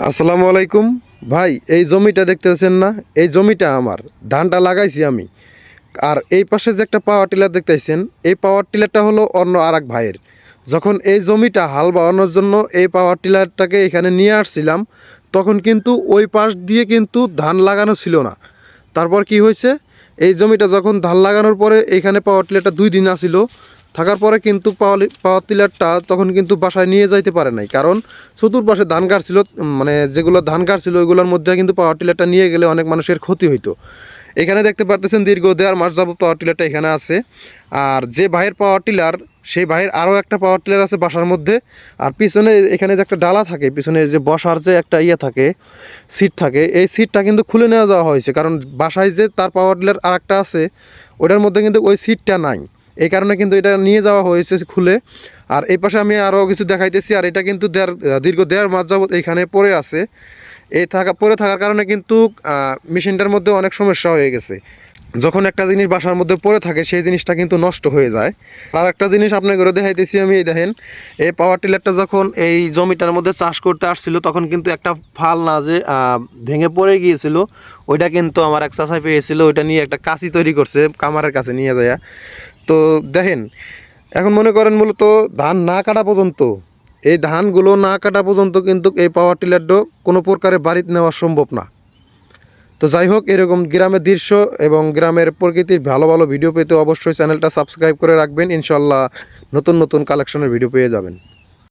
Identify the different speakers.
Speaker 1: আসসালামু আলাইকুম। ভাই, এই জমিটা দেখতেছেন না? এই জমিটা আমার। ধানটা লাগাইছি আমি। আর এই পাশে যে একটা পাওয়ার টিলার দেখতেছেন, এই পাওয়ার টিলারটা হলো অন্য আর এক ভাইয়ের। যখন এই জমিটা হাল বাওয়ানোর জন্য এই পাওয়ার টিলারটাকে এখানে নিয়ে আসছিলাম, তখন কিন্তু ওই পাশ দিয়ে কিন্তু ধান লাগানো ছিল না। তারপর কি হয়েছে? এই জমিটা যখন ধান লাগানোর পরে এখানে পাওয়ার টিলারটা দুই দিন আসিল থাকার পরে কিন্তু পাওয়ার পাওয়ার টিলারটা তখন কিন্তু বাসায় নিয়ে যাইতে পারে নাই। কারণ চতুর্পাশে ধান কাটছিল মানে যেগুলো ধান কাটছিল ওইগুলোর মধ্যে কিন্তু পাওয়ার টিলারটা নিয়ে গেলে অনেক মানুষের ক্ষতি হইতো। এখানে দেখতে পারতেছেন দীর্ঘ দেড় মাস যাবত পাওয়ার টিলারটা এখানে আছে। আর যে ভাইয়ের পাওয়ার টিলার, সেই ভাইয়ের আরও একটা পাওয়ার টিলার আছে বাসার মধ্যে। আর পিছনে এখানে যে একটা ডালা থাকে, পিছনে যে বসার যে একটা ইয়ে থাকে, সিট থাকে, এই সিটটা কিন্তু খুলে নেওয়া যাওয়া হয়েছে। কারণ বাসায় যে তার পাওয়ার টিলার আর একটা আছে, ওটার মধ্যে কিন্তু ওই সিটটা নাই। এই কারণে কিন্তু এটা নিয়ে যাওয়া হয়েছে খুলে। আর এই পাশে আমি আরও কিছু দেখাইতেছি, আর এটা কিন্তু দেড় দীর্ঘ দেড় মাস যাবত এইখানে পড়ে আছে। এই থাকা, পড়ে থাকার কারণে কিন্তু মেশিনটার মধ্যে অনেক সমস্যা হয়ে গেছে। যখন একটা জিনিস বাসার মধ্যে পড়ে থাকে, সেই জিনিসটা কিন্তু নষ্ট হয়ে যায়। আর একটা জিনিস আপনাকে দেখাইতেছি আমি, এই দেখেন, এই পাওয়ার টিলারটা যখন এই জমিটার মধ্যে চাষ করতে আসছিল, তখন কিন্তু একটা ফাল না যে ভেঙে পড়ে গিয়েছিল, ওইটা কিন্তু আমার এক চাষাই পেয়েছিল, ওইটা নিয়ে একটা কাঁচি তৈরি করছে কামারের কাছে নিয়ে যায় তো দেখেন, এখন মনে করেন মূলত ধান না কাটা পর্যন্ত, এই ধানগুলো না কাটা পর্যন্ত কিন্তু এই পাওয়ার টিলারটা কোনো প্রকারে বাড়িতে নেওয়া সম্ভব না। তো যাই হোক, এরকম গ্রামের দৃশ্য এবং গ্রামের প্রকৃতির ভালো ভালো ভিডিও পেতে অবশ্যই চ্যানেলটা সাবস্ক্রাইব করে রাখবেন। ইনশাল্লাহ নতুন নতুন কালেকশনের ভিডিও পেয়ে যাবেন।